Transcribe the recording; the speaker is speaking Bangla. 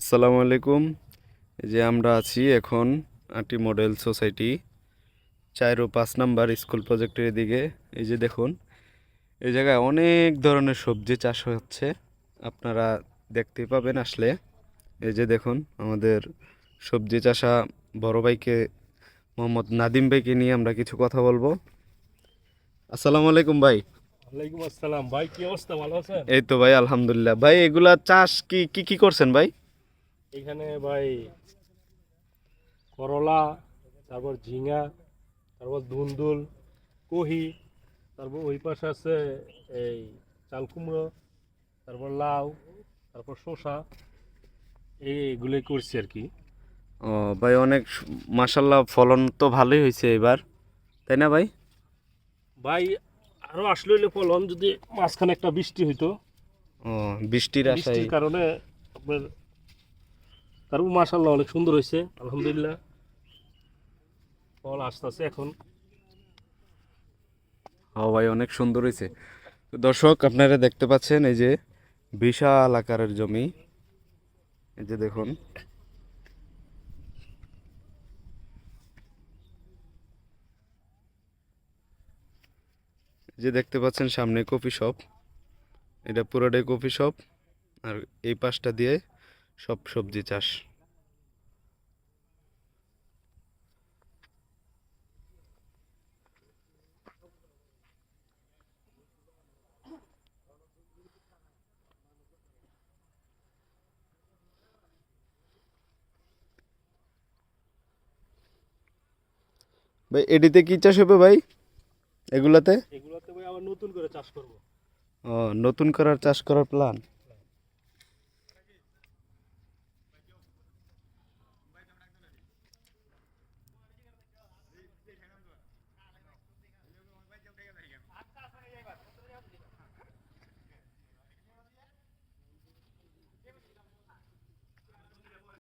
আসসালামু আলাইকুম। এই যে আমরা আছি এখন আটি মডেল সোসাইটি চার ও পাঁচ নাম্বার স্কুল প্রজেক্টের দিকে এই যে দেখুন এই জায়গায় অনেক ধরনের সবজি চাষ হচ্ছে। আপনারা দেখতে পাবেন আসলে। এই যে দেখুন আমাদের সবজি চাষা বড় ভাইকে মোহাম্মদ নাদিম ভাইকে নিয়ে আমরা কিছু কথা বলব। আসসালামু আলাইকুম ভাই। ওয়ালাইকুম আসসালাম। ভাই কি অবস্থা? ভালো আছেন? এই তো ভাই আলহামদুলিল্লাহ। ভাই এগুলা চাষ কি কি কি করছেন ভাই? এখানে ভাই করলা তারপর ঝিঙা তারপর ধুন্দুল কহি তারপর ওই পাশে আছে এই চাল কুমড়ো তারপর লাউ তারপর শসা এইগুলোই করছি আর কি। ও ভাই অনেক মাসাল্লাহ ফলন তো ভালোই হয়েছে এবার তাই না ভাই? ভাই আরও আসলে হইলে ফলন যদি মাঝখানে একটা বৃষ্টি হইতো। ও বৃষ্টির আশায়। কারণে আপনার তারপর মাসাল্লাহ অনেক সুন্দর হয়েছে, আলহামদুলিল্লাহ। ফল আসতেছে এখন। ও ভাই, অনেক সুন্দর হয়েছে। দর্শক, আপনারা দেখতে পাচ্ছেন এই যে বিশাল আকারের জমি। এই যে দেখুন। যে দেখতে পাচ্ছেন সামনে কফি শপ। এটা পুরোটাই কফি শপ। আর এই পাশটা দিয়ে সব সবজি চাষ। ভাই এডিতে কি চাষ হবে ভাই? এগুলাতে? এগুলোতে ভাই আবার নতুন করে চাষ করব। ও নতুন করার চাষ করার প্ল্যান